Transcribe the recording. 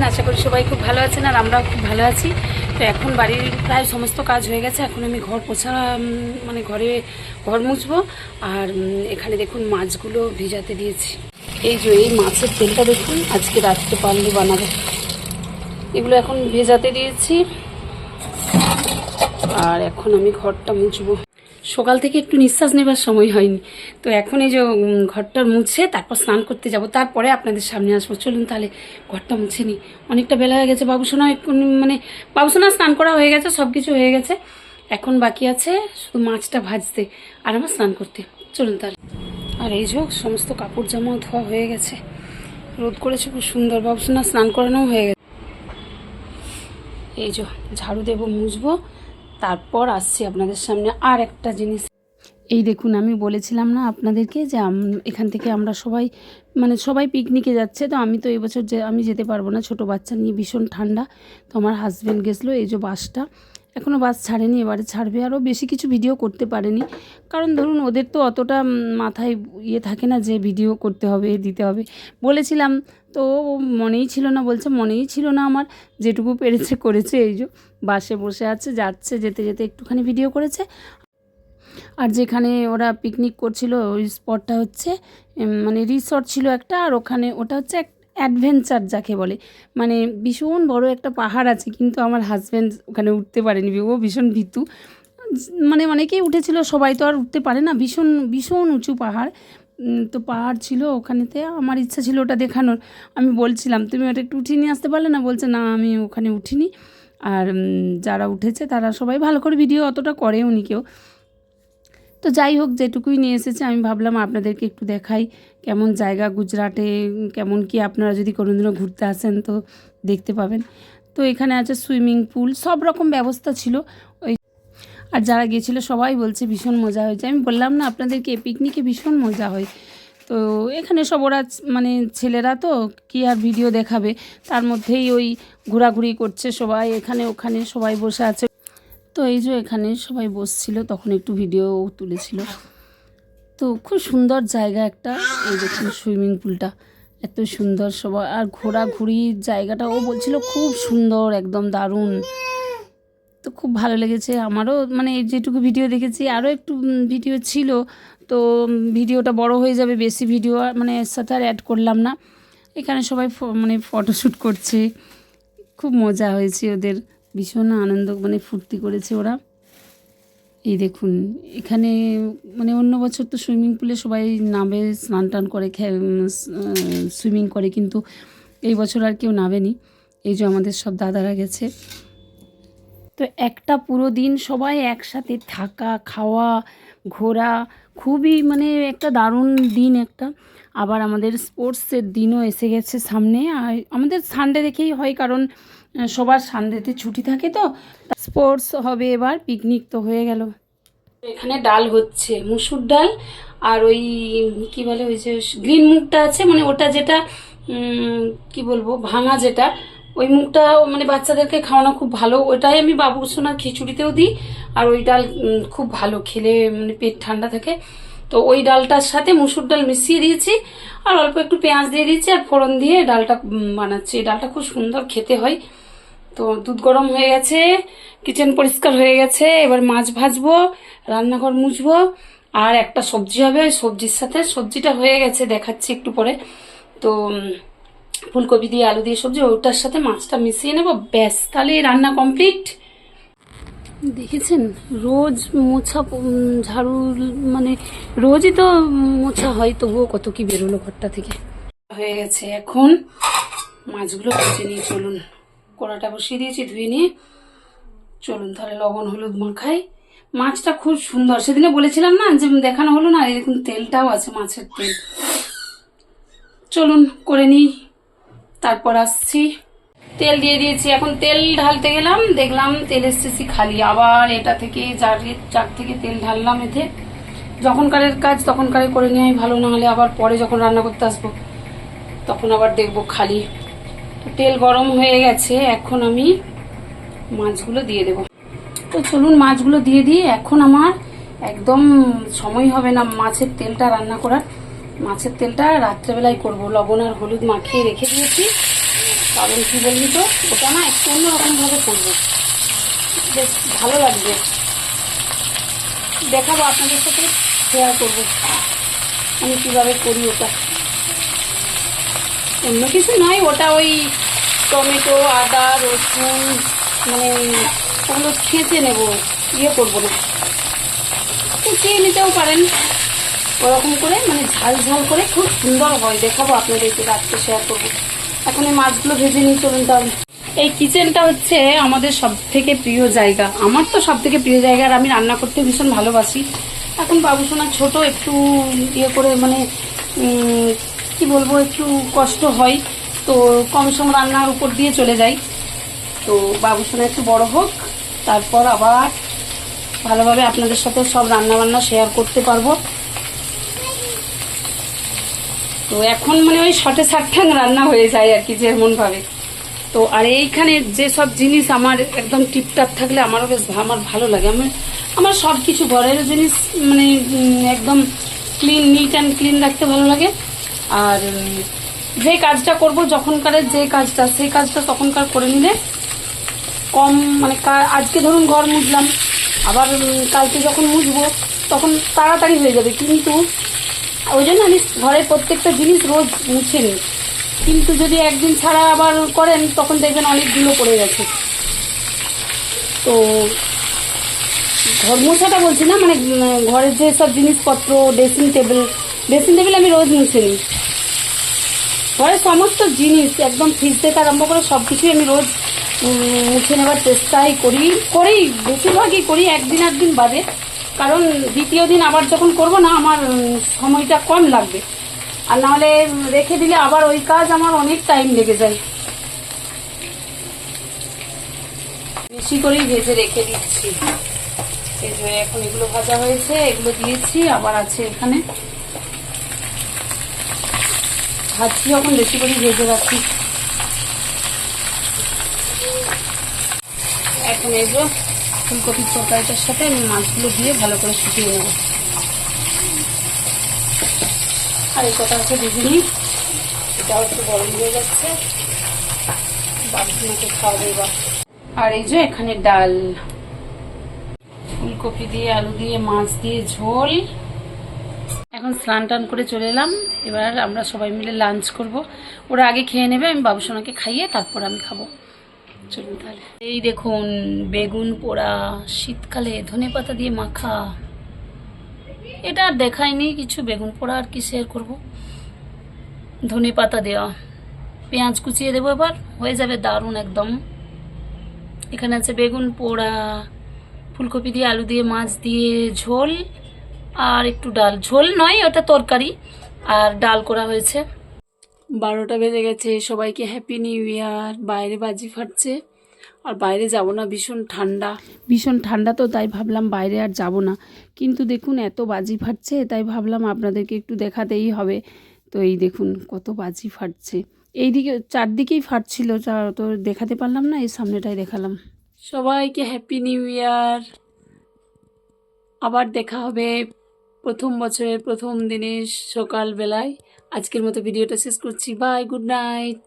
আছেন? আশা করি সবাই খুব ভালো আছেন আর আমরাও খুব ভালো আছি। তো এখন বাড়ির প্রায় সমস্ত কাজ হয়ে গেছে। এখন আমি ঘর পোছা মানে ঘরে ঘর মুছবো। আর এখানে দেখুন মাছগুলো ভিজাতে দিয়েছি। এই যে এই মাছের তেলটা দেখুন, আজকে রাত্রে পারলে বানাবো। এগুলো এখন ভেজাতে দিয়েছি। আর এখন আমি ঘরটা মুছবো। সকাল থেকে একটু নিঃশ্বাস নেবার সময় হয়নি। তো এখন এই যে উম, ঘরটা মুছে তারপর স্নান করতে যাব। তারপরে আপনাদের সামনে আসব। চলুন তাহলে ঘরটা মুছে নিই। অনেকটা বেলা হয়ে গেছে। বাবুসোনা মানে বাবুসোনা স্নান করা হয়ে গেছে সব কিছু হয়ে গেছে। এখন বাকি আছে শুধু মাছটা ভাজতে আর আমার স্নান করতে। চলুন তাহলে। আর এই যে সমস্ত কাপড় জামা ধোয়া হয়ে গেছে। রোদ করেছে খুব সুন্দর। বাবুসোনা স্নান করানোও হয়ে গেছে। এই যে ঝাড়ু দেবো মুছবো। তারপর আসছি আপনাদের সামনে আর একটা জিনিস। এই দেখুন, আমি বলেছিলাম না আপনাদেরকে যে এখান থেকে আমরা সবাই মানে সবাই পিকনিকে যাচ্ছে, তো আমি তো এবছর যে, আমি যেতে পারব না, ছোট বাচ্চা নিয়ে ভীষণ ঠান্ডা, তো আমার হাজব্যান্ড গেছিল এই যে বাসটা। এখনও বাস ছাড়েনি, এবারে ছাড়বে, আরও বেশি কিছু ভিডিও করতে পারেনি। কারণ ধরুন, ওদের তো অতটা মাথায় ইয়ে থাকে না যে ভিডিও করতে হবে, দিতে হবে। বলেছিলাম তো মনেই ছিল না, বলছে মনেই ছিল না আমার, যেটুকু পেরেছে করেছে, এই যে বাসে বসে আছে, যাচ্ছে, যেতে যেতে একটুখানি ভিডিও করেছে। আর যেখানে ওরা পিকনিক করছিল, ওই স্পটটা হচ্ছে মানে রিসর্ট ছিল একটা, আর ওখানে ওটা হচ্ছে এক অ্যাডভেঞ্চার যাকে বলে। মানে ভীষণ বড় একটা পাহাড় আছে, কিন্তু আমার হাজব্যান্ড ওখানে উঠতে পারেনি, ও ভীষণ ভীতু। মানে অনেকেই উঠেছিল, সবাই তো আর উঠতে পারে না, ভীষণ ভীষণ উঁচু পাহাড়। তো পাহাড় ছিল ওখানেতে। আমার ইচ্ছা ছিল ওটা দেখানোর। আমি বলছিলাম, তুমি ওটা একটু উঠিয়ে নিয়ে আসতে পারলে না? বলছে, না, আমি ওখানে উঠিনি। আর যারা উঠেছে তারা সবাই ভালো করে ভিডিও অতটা করেও নি কেউ। তো যাই হোক, যেটুকুই নিয়ে এসেছে, আমি ভাবলাম আপনাদেরকে একটু দেখাই কেমন জায়গা গুজরাটে, কেমন কি আপনারা যদি কোনোদিনও ঘুরতে আসেন তো দেখতে পাবেন। তো এখানে আছে সুইমিং পুল, সব রকম ব্যবস্থা ছিল। ওই আর যারা গিয়েছিল সবাই বলছে ভীষণ মজা হয়েছে। আমি বললাম, না, আপনাদেরকে পিকনিকে ভীষণ মজা হয়। তো এখানে সব ওরা মানে ছেলেরা তো কি আর ভিডিও দেখাবে? তার মধ্যেই ওই ঘোরাঘুরি করছে সবাই এখানে ওখানে, সবাই বসে আছে। তো এই যে এখানে সবাই বসছিল, তখন একটু ভিডিও তুলেছিল। তো খুব সুন্দর জায়গা একটা, এই দেখুন সুইমিং পুলটা এত সুন্দর সবাই, আর ঘোরাঘুরির জায়গাটা, ও বলছিল খুব সুন্দর, একদম দারুণ। তো খুব ভালো লেগেছে আমারও। মানে যেটুকু ভিডিও দেখেছি, আরও একটু ভিডিও ছিল, তো ভিডিওটা বড় হয়ে যাবে, বেশি ভিডিও মানে এর সাথে আর অ্যাড করলাম না। এখানে সবাই মানে ফটোশ্যুট করছে। খুব মজা হয়েছে ওদের, ভীষণ আনন্দ মানে ফুর্তি করেছে ওরা। এই দেখুন, এখানে মানে অন্য বছর তো সুইমিং পুলে সবাই নামে, স্নান টান করে সুইমিং করে, কিন্তু এই বছর আর কেউ নামেনি। এই যে আমাদের সব দাদারা গেছে। তো একটা পুরো দিন সবাই একসাথে থাকা, খাওয়া, ঘোরা, খুবই মানে একটা দারুণ দিন একটা। আবার আমাদের স্পোর্টসের দিনও এসে গেছে সামনে। আর আমাদের সানডে দেখেই হয় কারণ সবার সানডেতে ছুটি থাকে তো। স্পোর্টস হবে এবার পিকনিক তো হয়ে গেল। এখানে ডাল হচ্ছে, মুসুর ডাল আর ওই, কি বলে ওই যে, গ্রিন মুগটা আছে মানে ওটা যেটা কি বলব, ভাঙা যেটা ওই মুগটা মানে বাচ্চাদেরকে খাওয়ানো খুব ভালো। ওটাই আমি বাবু সোনার খিচুড়িতেও দিই, আর ওই ডাল খুব ভালো খেলে মানে পেট ঠান্ডা থাকে। তো ওই ডালটার সাথে মুসুর ডাল মিশিয়ে দিয়েছি, আর অল্প একটু পেঁয়াজ দিয়ে দিয়েছি, আর ফোড়ন দিয়ে ডালটা বানাচ্ছি। ডালটা খুব সুন্দর খেতে হয়। তো দুধ গরম হয়ে গেছে, কিচেন পরিষ্কার হয়ে গেছে। এবার মাছ ভাজবো, রান্নাঘর মুছবো, আর একটা সবজি হবে। ওই সবজির সাথে সবজিটা হয়ে গেছে, দেখাচ্ছি একটু পরে। তো ফুলকপি দিয়ে আলু দিয়ে সবজি ওটার সাথে মাছটা মিশিয়ে নেব। ব্যাস তাহলে রান্না কমপ্লিট। দেখেছেন? রোজ মোছা ঝাড়ু মানে রোজই তো মোছা হয় তবুও কত কি বেরোলো ঘরটা থেকে। হয়ে গেছে। এখন মাছগুলো ভেজে নিয়ে চলুন। কড়াটা বসিয়ে দিয়েছি ধুয়ে নিয়ে চলুন। তাহলে লবণ হলুদ মাখাই। মাছটা খুব সুন্দর। সেদিনে বলেছিলাম না যে দেখানো হলো না দেখুন তেলটাও আছে মাছের তেল। চলুন করে নিই। তারপর আসছি। তেল দিয়ে দিয়েছি। এখন তেল ঢালতে গেলাম। দেখলাম তেলের শিশি খালি। আবার এটা থেকে জারের চার থেকে তেল ঢাললাম এতে। যখনকারের কাজ তখনকারে করে নেওয়াই ভালো না হলে আবার পরে যখন রান্না করতে আসব, তখন আবার দেখব খালি। তো তেল গরম হয়ে গেছে। এখন আমি মাছগুলো দিয়ে দেবো। তো চলুন মাছগুলো দিয়ে দিই। এখন আমার একদম সময় হবে না মাছের তেলটা রান্না করার। মাছের তেলটা রাত্রেবেলায় করব। লবণ আর হলুদ মাখিয়ে রেখে দিয়েছি। কারণ কী বলবি তো, ওটা না একটু অন্যরকমভাবে করব। বেশ ভালো লাগবে। দেখাবো আপনাদের সাথে শেয়ার করব। আমি কীভাবে করি ওটা। অন্য কিছু নয়, ওটা ওই টমেটো, আদা, রসুন মানে ওগুলো ছেঁচে নেব ইয়ে করব না। কুচিয়ে নিতেও পারেন। ওরকম করে মানে ঝাল ঝাল করে খুব সুন্দর হয়। দেখাবো আপনাদেরকে রাত্রে শেয়ার করব। এখন এই মাছগুলো ভেজে নিয়ে চলুন তাহলে। এই কিচেনটা হচ্ছে আমাদের সব থেকে প্রিয় জায়গা। আমার তো সব থেকে প্রিয় জায়গা আর আমি রান্না করতে ভীষণ ভালোবাসি। এখন বাবুসোনা ছোট, একটু ইয়ে করে মানে কি বলব, একটু কষ্ট হয়। তো কম সম রান্নার উপর দিয়ে চলে যাই। তো বাবুসোনা একটু বড় হোক, তারপর আবার ভালোভাবে আপনাদের সাথে সব রান্না বান্না শেয়ার করতে পারব। তো এখন মানে ওই শটে সাটঠাং রান্না হয়ে যায় আর কি যেমন ভাবে তো আর এইখানে যে সব জিনিস আমার একদম টিপটাপ থাকলে আমারও বেশ আমার ভালো লাগে। আমার আমার সব কিছু ঘরের জিনিস মানে একদম ক্লিন নিট অ্যান্ড ক্লিন রাখতে ভালো লাগে। আর যে কাজটা করব যখনকারের যে কাজটা, সেই কাজটা তখনকার করে নিলে কম মানে আজকে ধরুন ঘর মুছলাম, আবার কালকে যখন মুছবো তখন তাড়াতাড়ি হয়ে যাবে। কিন্তু ওই জন্য আমি ঘরের প্রত্যেকটা জিনিস রোজ মুছে নিই। কিন্তু যদি একদিন ছাড়া আবার করেন, তখন দেখবেন অনেকগুলো পড়ে গেছে। তো ঘর মোছাটা বলছি না মানে ঘরের যে সব জিনিসপত্র ড্রেসিং টেবিল ড্রেসিং টেবিল আমি রোজ মুছে নিই। ঘরের সমস্ত জিনিস, একদম ফ্রিজ থেকে আরম্ভ করে সব কিছুই আমি রোজ মুছে নেওয়ার চেষ্টাই করি, করেই, বেশিরভাগই করি, একদিন একদিন বাদে। কারণ দ্বিতীয় দিন আবার যখন করব না, আমার সময়টা কম লাগবে। আর নাহলে রেখে দিলে আবার ওই কাজ আমার অনেক টাইম লেগে যায়। বেশি করেই ভেজে রেখে দিচ্ছি। এই এখন এগুলো ভাজা হয়েছে, এগুলো দিয়েছি, আবার আছে এখানে। ভাজছি যখন, বেশি করে ভেজে রাখছি। এখন এগুলো ফুলকপির তরকারিটার সাথে আমি মাছগুলো দিয়ে ভালো করে শুকিয়ে নেব। আর এই কথা হচ্ছে দিদিনি এটাও একটু গরম হয়ে যাচ্ছে। বাবুকে খাওয়া এবার আর এই যে এখানে ডাল। ফুলকপি দিয়ে, আলু দিয়ে, মাছ দিয়ে ঝোল। এখন স্নান টান করে চলে এলাম। এবার আমরা সবাই মিলে লাঞ্চ করব। ওরা আগে খেয়ে নেবে, আমি বাবুসোনাকে খাইয়ে তারপর আমি খাব। চলুন তাহলে। এই দেখুন, বেগুন পোড়া, শীতকালে ধনে পাতা দিয়ে মাখা। এটা আর দেখায়নি কিছু বেগুন পোড়া আর কি শেয়ার করব। ধনে পাতা দেওয়া। পেঁয়াজ কুচিয়ে দেবো এবার, হয়ে যাবে দারুণ একদম। এখানে আছে বেগুন পোড়া, ফুলকপি দিয়ে আলু দিয়ে মাছ দিয়ে ঝোল, আর একটু ডাল। ঝোল নয়, ওটা তরকারি, আর ডাল করা হয়েছে। বারোটা বেজে গেছে সবাইকে হ্যাপি নিউ ইয়ার বাইরে বাজি ফাটছে আর বাইরে যাব না ভীষণ ঠান্ডা। ভীষণ ঠান্ডা তো তাই ভাবলাম বাইরে আর যাব না। কিন্তু দেখুন এত বাজি ফাটছে তাই ভাবলাম আপনাদেরকে একটু দেখাতেই হবে। তো এই দেখুন কত বাজি ফাটছে। এইদিকে চারদিকেই ফাটছিল তো দেখাতে পারলাম না এই সামনেটাই দেখালাম। সবাইকে হ্যাপি নিউ ইয়ার আবার দেখা হবে প্রথম বছরের প্রথম দিনে সকালবেলায়। আজকের মতো ভিডিওটা শেষ করছি। Bye good night.